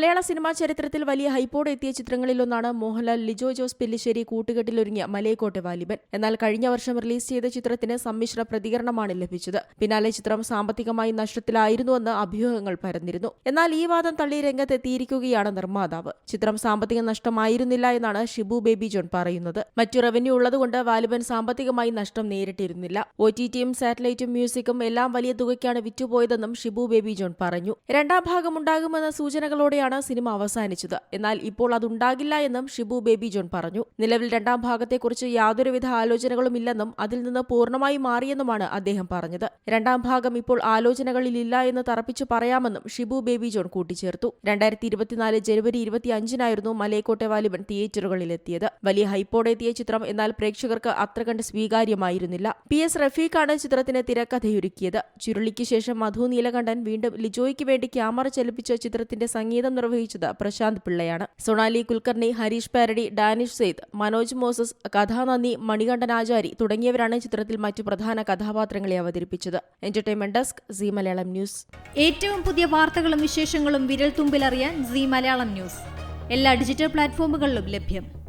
മലയാള cinema ചരിത്രത്തിൽ വലിയ ഹൈപ്പോടെ എത്തിയ ചിത്രങ്ങളിലൊന്നാണ് മോഹൻലാൽ ലിജോ ജോസ് പെല്ലിശ്ശേരി കൂട്ടുകെട്ടിലൊരുങ്ങിയ മലയക്കോട്ടെ വാലിബൻ. എന്നാൽ കഴിഞ്ഞ വർഷം റിലീസ് ചെയ്ത ചിത്രത്തിന് സമ്മിശ്ര പ്രതികരണമാണ് ലഭിച്ചത്. പിന്നാലെ ചിത്രം സാമ്പത്തികമായി നഷ്ടത്തിലായിരുന്നുവെന്ന് അഭ്യൂഹങ്ങൾ പരന്നിരുന്നു. എന്നാൽ ഈ വാദം തള്ളി രംഗത്തെത്തിയിരിക്കുകയാണ് നിർമ്മാതാവ്. ചിത്രം സാമ്പത്തിക നഷ്ടമായിരുന്നില്ല എന്നാണ് ഷിബു ബേബി ജോൺ പറയുന്നത്. മറ്റു റവന്യൂ ഉള്ളതുകൊണ്ട് വാലിബൻ സാമ്പത്തികമായി നഷ്ടം നേരിട്ടിരുന്നില്ല. ഒ ടി ടിയും സാറ്റലൈറ്റും മ്യൂസിക്കും എല്ലാം വലിയ തുകയ്ക്കാണ് വിറ്റുപോയതെന്നും ഷിബു ബേബി ജോൺ പറഞ്ഞു. രണ്ടാം ഭാഗം ഉണ്ടാകുമെന്ന സൂചനകളോടെയാണ് സിനിമ അവസാനിച്ചത്. എന്നാൽ ഇപ്പോൾ അതുണ്ടാകില്ല എന്നും ഷിബു ബേബി ജോൺ പറഞ്ഞു. നിലവിൽ രണ്ടാം ഭാഗത്തെക്കുറിച്ച് യാതൊരുവിധ ആലോചനകളും ഇല്ലെന്നും അതിൽ നിന്ന് പൂർണമായി മാറിയെന്നുമാണ് അദ്ദേഹം പറഞ്ഞത്. രണ്ടാം ഭാഗം ഇപ്പോൾ ആലോചനകളിലില്ല എന്ന് തറപ്പിച്ചു പറയാമെന്നും ഷിബു ബേബി ജോൺ കൂട്ടിച്ചേർത്തു. രണ്ടായിരത്തി ഇരുപത്തിനാല് ജനുവരി ഇരുപത്തിയഞ്ചിനായിരുന്നു മലയക്കോട്ടെ വാലിബൻ തിയേറ്ററുകളിലെത്തിയത്. വലിയ ഹൈപ്പോടെ എത്തിയ ചിത്രം എന്നാൽ പ്രേക്ഷകർക്ക് അത്ര കണ്ട് സ്വീകാര്യമായിരുന്നില്ല. പി എസ് റഫീഖാണ് ചിത്രത്തിന് തിരക്കഥയൊരുക്കിയത്. ചുരുളിക്ക് ശേഷം മധു നീലകണ്ഠൻ വീണ്ടും ലിജോയ്ക്ക് വേണ്ടി ക്യാമറ ചലിപ്പിച്ച ചിത്രത്തിന്റെ സംഗീതം നിർവഹിച്ചത് പ്രശാന്ത് പിള്ളയാണ്. സൊണാലി കുൽക്കർണി ഹരീഷ് പാരഡി ഡാനിഷ് സെയ്ദ് മനോജ് മോസസ് കഥാനന്ദി മണികണ്ഠൻ ആചാരി തുടങ്ങിയവരാണ് ചിത്രത്തിൽ മറ്റു പ്രധാന കഥാപാത്രങ്ങളെ അവതരിപ്പിച്ചത്. Entertainment desk Zee Malayalam news. ഏറ്റവും പുതിയ വാർത്തകളും വിശേഷങ്ങളും വിരൽ തുമ്പിലറിയാൻ സി മലയാളം ന്യൂസ്. എല്ലാ ഡിജിറ്റൽ പ്ലാറ്റ്ഫോമുകളിലും ലഭ്യം.